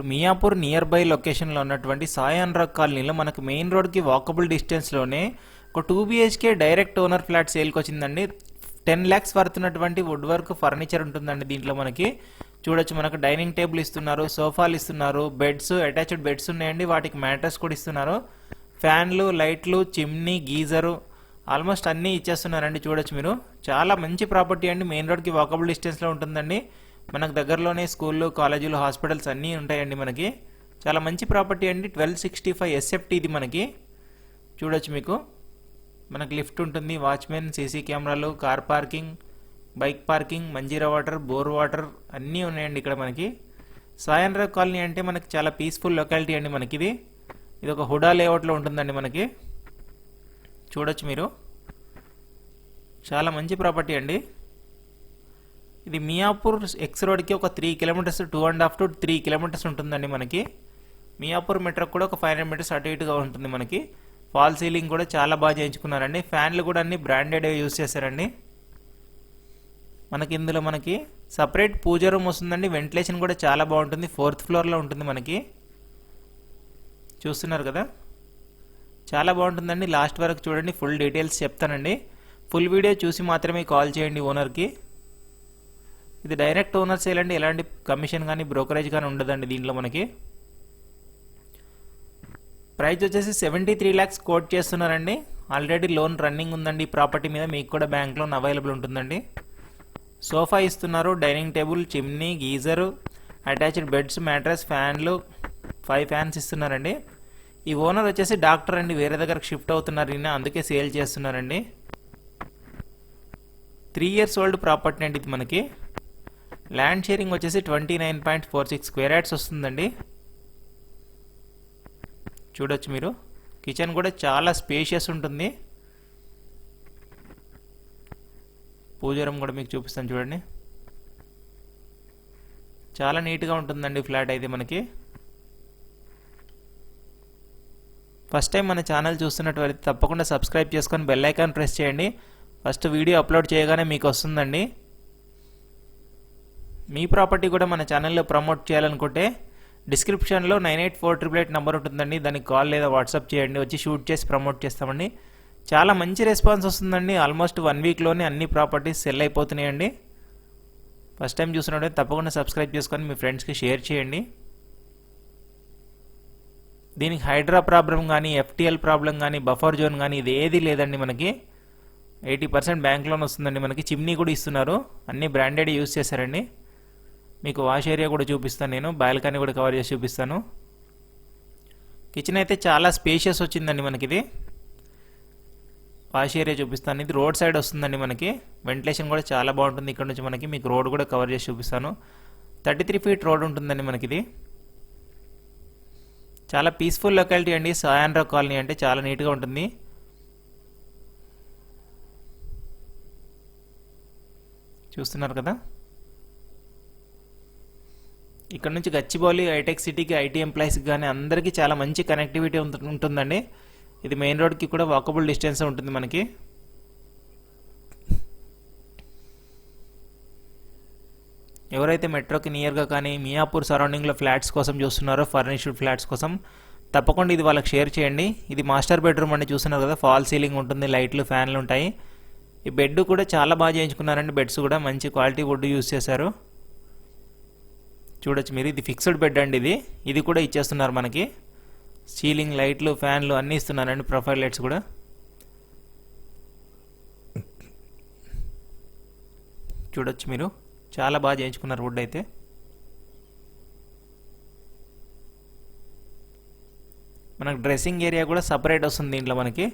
ఇప్పుడు Miyapur near by లొకేషన్లో ఉన్నటువంటి సాయాన్ రాక్ కాలనీలో మనకు మెయిన్ రోడ్కి వాకబుల్ డిస్టెన్స్లోనే ఒక two BHK direct owner flat సేల్కి వచ్చిందండి. టెన్ ల్యాక్స్ పడుతున్నటువంటి వుడ్ వర్క్ ఫర్నిచర్ ఉంటుందండి దీంట్లో మనకి. చూడొచ్చు మనకు డైనింగ్ టేబుల్ ఇస్తున్నారు సోఫాలు ఇస్తున్నారు బెడ్స్ అటాచ్డ్ బెడ్స్ ఉన్నాయండి. వాటికి మ్యాట్రస్ కూడా ఇస్తున్నారు. ఫ్యాన్లు లైట్లు చిమ్నీ గీజరు ఆల్మోస్ట్ అన్నీ ఇచ్చేస్తున్నారండి. చూడొచ్చు మీరు. చాలా మంచి ప్రాపర్టీ అండి. మెయిన్ రోడ్కి వాకబుల్ డిస్టెన్స్లో ఉంటుందండి. మనకు దగ్గరలోనే స్కూళ్ళు కాలేజీలు హాస్పిటల్స్ అన్నీ ఉంటాయండి మనకి. చాలా మంచి ప్రాపర్టీ అండి. ట్వెల్వ్ సిక్స్టీ ఫైవ్ ఎస్ఎఫ్టీ ఇది మనకి. చూడొచ్చు మీకు. మనకు లిఫ్ట్ ఉంటుంది. వాచ్మెన్ సీసీ కెమెరాలు car parking bike parking Manjeera water bore water అన్నీ ఉన్నాయండి ఇక్కడ మనకి. సాయంద్ర కాలనీ అంటే మనకి చాలా పీస్ఫుల్ లొకాలిటీ అండి మనకి ఇది ఇది ఒక హుడా లేఅవుట్లో ఉంటుందండి మనకి. చూడొచ్చు మీరు. చాలా మంచి ప్రాపర్టీ అండి. ఇది మియాపూర్ ఎక్స్ రోడ్కి ఒక three kilometres two and half to three kilometres ఉంటుందండి మనకి. మియాపూర్ మెట్రో కూడా ఒక ఫైవ్ హండ్రెడ్ మీటర్స్ అటు ఇటుగా ఉంటుంది మనకి. ఫాల్ సీలింగ్ కూడా చాలా బాగా చేయించుకున్నారండి. ఫ్యాన్లు కూడా అన్ని బ్రాండెడ్ యూస్ చేశారండి. మనకి ఇందులో మనకి సపరేట్ పూజ రూమ్ వస్తుందండి. వెంటిలేషన్ కూడా చాలా బాగుంటుంది. ఫోర్త్ ఫ్లోర్లో ఉంటుంది మనకి. చూస్తున్నారు కదా? చాలా బాగుంటుందండి. లాస్ట్ వరకు చూడండి. ఫుల్ డీటెయిల్స్ చెప్తానండి. ఫుల్ వీడియో చూసి మాత్రమే కాల్ చేయండి ఓనర్కి ఇది డైరెక్ట్ ఓనర్ సేల్ అండి. ఎలాంటి కమిషన్ కానీ బ్రోకరేజ్ కానీ ఉండదండి దీంట్లో మనకి. ప్రైస్ వచ్చేసి సెవెంటీ త్రీ ల్యాక్స్ కోట్ చేస్తున్నారండి. ఆల్రెడీ లోన్ రన్నింగ్ ఉందండి. ఈ ప్రాపర్టీ మీద మీకు కూడా బ్యాంక్ లోన్ అవైలబుల్ ఉంటుందండి. సోఫా ఇస్తున్నారు dining table chimney geyser attached beds mattress ఫ్యాన్లు ఫైవ్ ఫ్యాన్స్ ఇస్తున్నారండి. ఈ ఓనర్ వచ్చేసి డాక్టర్ అండి. వేరే దగ్గరకు షిఫ్ట్ అవుతున్నారు నిన్న అందుకే సేల్ చేస్తున్నారండి. త్రీ ఇయర్స్ ఓల్డ్ ప్రాపర్టీ అండి ఇది మనకి. ల్యాండ్ షేరింగ్ వచ్చేసి twenty nine point four six square yards వస్తుందండి. చూడొచ్చు మీరు. కిచెన్ కూడా చాలా స్పేషియస్ ఉంటుంది. పూజరం కూడా మీకు చూపిస్తాను చూడండి. చాలా నీట్గా ఉంటుందండి ఫ్లాట్ అయితే మనకి. ఫస్ట్ టైం మన ఛానల్ చూస్తున్నట్టు తప్పకుండా సబ్స్క్రైబ్ చేసుకొని బెల్ ఐకాన్ ప్రెస్ చేయండి. ఫస్ట్ వీడియో అప్లోడ్ చేయగానే మీకు వస్తుందండి. మీ ప్రాపర్టీ కూడా మన ఛానల్లో ప్రమోట్ చేయాలనుకుంటే డిస్క్రిప్షన్లో nine eight four triple eight number ఉంటుందండి. దానికి కాల్ లేదా వాట్సాప్ చేయండి. వచ్చి షూట్ చేసి ప్రమోట్ చేస్తామండి. చాలా మంచి రెస్పాన్స్ వస్తుందండి. ఆల్మోస్ట్ వన్ వీక్లోనే అన్ని ప్రాపర్టీస్ సెల్ అయిపోతున్నాయండి. ఫస్ట్ టైం చూసినట్టు తప్పకుండా సబ్స్క్రైబ్ చేసుకొని మీ ఫ్రెండ్స్కి షేర్ చేయండి. దీనికి హైడ్రా ప్రాబ్లం కానీ ఎఫ్టీఎల్ ప్రాబ్లం కానీ బఫర్ జోన్ కానీ ఇది ఏది లేదండి మనకి. ఎయిటీ పర్సెంట్ బ్యాంక్ లోన్ వస్తుందండి మనకి. చిమ్నీ కూడా ఇస్తున్నారు. అన్ని బ్రాండెడ్ యూస్ చేశారండి. మీకు వాష్ ఏరియా కూడా చూపిస్తాను నేను బాల్కనీ కూడా కవర్ చేసి చూపిస్తాను. కిచెన్ అయితే చాలా స్పేషియస్ వచ్చిందండి మనకి ఇది. వాష్ ఏరియా చూపిస్తాను. ఇది రోడ్ సైడ్ వస్తుందండి మనకి. వెంటిలేషన్ కూడా చాలా బాగుంటుంది. ఇక్కడ నుంచి మనకి మీకు రోడ్ కూడా కవర్ చేసి చూపిస్తాను. థర్టీ త్రీ ఫీట్ రోడ్ ఉంటుందండి మనకి ఇది. చాలా పీస్ఫుల్ లొకాలిటీ అండి. సాయాండ్రా కాలనీ అంటే చాలా నీట్గా ఉంటుంది. చూస్తున్నారు కదా? ఇక్కడ నుంచి గచ్చిబౌలి హైటెక్ సిటీకి ఐటీ ఎంప్లాయీస్కి కానీ అందరికీ చాలా మంచి కనెక్టివిటీ ఉంటుందండి. ఇది మెయిన్ రోడ్కి కూడా వాకబుల్ డిస్టెన్స్ ఉంటుంది మనకి. ఎవరైతే మెట్రోకి నియర్గా కానీ మియాపూర్ సరౌండింగ్లో ఫ్లాట్స్ కోసం చూస్తున్నారో ఫర్నిష్డ్ ఫ్లాట్స్ కోసం తప్పకుండా ఇది వాళ్ళకి షేర్ చేయండి. ఇది మాస్టర్ బెడ్రూమ్ అని చూస్తున్నారు కదా ఫాల్ సీలింగ్ ఉంటుంది లైట్లు ఫ్యాన్లు ఉంటాయి. ఈ బెడ్ కూడా చాలా బాగా చేయించుకున్నారండి బెడ్స్ కూడా మంచి క్వాలిటీ వుడ్ యూస్ చేశారు. చూడొచ్చు మీరు. ఇది ఫిక్స్డ్ బెడ్ అండి ఇది. ఇది కూడా ఇచ్చేస్తున్నారు మనకి. సీలింగ్ లైట్లు ఫ్యాన్లు అన్నీ ఇస్తున్నారండి ప్రొఫైల్ లైట్స్ కూడా. చూడొచ్చు మీరు. చాలా బాగా చేయించుకున్నారు వుడ్ అయితే. మనకు డ్రెస్సింగ్ ఏరియా కూడా సపరేట్ వస్తుంది దీంట్లో మనకి.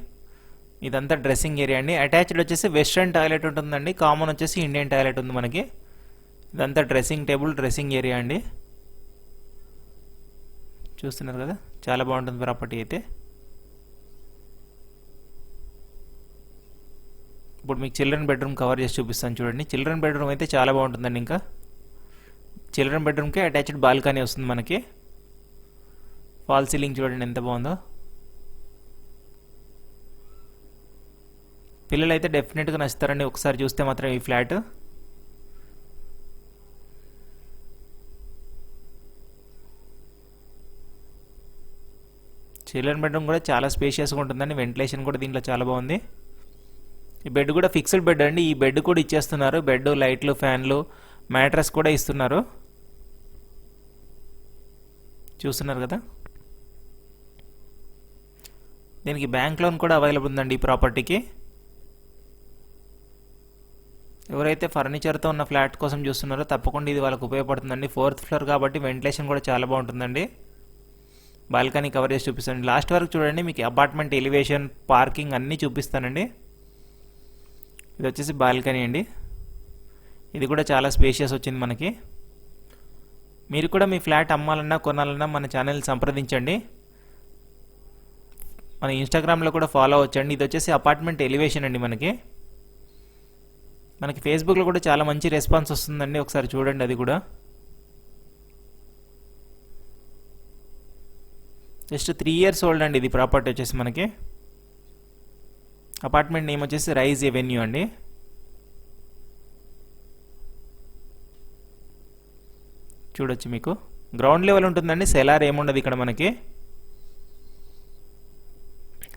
ఇదంతా డ్రెస్సింగ్ ఏరియా అండి. అటాచ్డ్ వచ్చేసి వెస్ట్రన్ టాయిలెట్ ఉంటుందండి. కామన్ వచ్చేసి ఇండియన్ టాయిలెట్ ఉంది మనకి. ఇదంతా డ్రెస్సింగ్ టేబుల్ డ్రెస్సింగ్ ఏరియా అండి. చూస్తున్నారు కదా? చాలా బాగుంటుంది ప్రాపర్టీ అయితే. ఇప్పుడు మీకు చిల్డ్రన్ బెడ్రూమ్ కవర్ చేసి చూపిస్తాను చూడండి. చిల్డ్రన్ బెడ్రూమ్ అయితే చాలా బాగుంటుందండి ఇంకా. చిల్డ్రన్ బెడ్రూమ్కి అటాచ్డ్ బాల్కనీ వస్తుంది మనకి. ఫాల్ సీలింగ్ చూడండి ఎంత బాగుందో. పిల్లలు అయితే డెఫినెట్గా నచ్చుతారండి. ఒకసారి చూస్తే మాత్రం ఈ ఫ్లాట్. చిల్డ్రన్ బెడ్రూమ్ కూడా చాలా స్పేషియస్గా ఉంటుందండి. వెంటిలేషన్ కూడా దీంట్లో చాలా బాగుంది. ఈ బెడ్ కూడా ఫిక్స్డ్ బెడ్ అండి. ఈ బెడ్ కూడా ఇచ్చేస్తున్నారు. బెడ్ లైట్లు ఫ్యాన్లు మ్యాట్రస్ కూడా ఇస్తున్నారు. చూస్తున్నారు కదా? దీనికి బ్యాంక్ లోన్ కూడా అవైలబుల్ ఉందండి ఈ ప్రాపర్టీకి ఎవరైతే ఫర్నిచర్తో ఉన్న ఫ్లాట్ కోసం చూస్తున్నారో తప్పకుండా ఇది వాళ్ళకు ఉపయోగపడుతుందండి. ఫోర్త్ ఫ్లోర్ కాబట్టి వెంటిలేషన్ కూడా చాలా బాగుంటుందండి. బాల్కనీ కవర్ చేసి చూపిస్తాను లాస్ట్ వరకు చూడండి మీకు అపార్ట్మెంట్ ఎలివేషన్ పార్కింగ్ అన్నీ చూపిస్తానండి. ఇది వచ్చేసి బాల్కనీ అండి. ఇది కూడా చాలా స్పేషియస్ వచ్చింది మనకి. మీరు కూడా మీ ఫ్లాట్ అమ్మాలన్నా కొనాలన్నా మన ఛానల్ సంప్రదించండి. మన ఇన్స్టాగ్రామ్లో కూడా ఫాలో అవ్వచ్చండి. ఇది వచ్చేసి అపార్ట్మెంట్ ఎలివేషన్ అండి మనకి. మనకి ఫేస్బుక్లో కూడా చాలా మంచి రెస్పాన్స్ వస్తుందండి. ఒకసారి చూడండి అది కూడా. జస్ట్ త్రీ ఇయర్స్ ఓల్డ్ అండి ఇది ప్రాపర్టీ వచ్చేసి మనకి. అపార్ట్మెంట్ నేమ్ వచ్చేసి రైజ్ ఎవెన్యూ అండి. చూడొచ్చు మీకు. గ్రౌండ్ లెవెల్ ఉంటుందండి. సెలార్ ఏముండదు ఇక్కడ మనకి.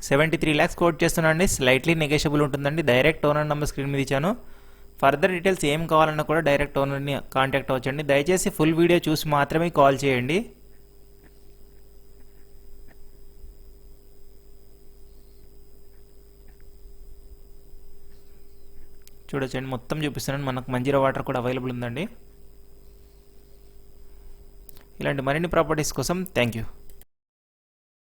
సెవెంటీ త్రీ ల్యాక్స్ కోట్ చేస్తున్నాండి స్లైట్లీ నెగోషియబుల్ ఉంటుందండి. డైరెక్ట్ ఓనర్ నెంబర్ స్క్రీన్ మీద ఇచ్చాను. ఫర్దర్ డీటెయిల్స్ ఏం కావాలన్నా కూడా డైరెక్ట్ ఓనర్ని కాంటాక్ట్ అవ్వచ్చండి. దయచేసి ఫుల్ వీడియో చూసి మాత్రమే కాల్ చేయండి. చూడొచ్చండి. మొత్తం చూపిస్తున్నాను మనకు మంజీరా వాటర్ కూడా అవైలబుల్ ఉందండి. ఇలాంటి మరిన్ని ప్రాపర్టీస్ కోసం థ్యాంక్ యూ.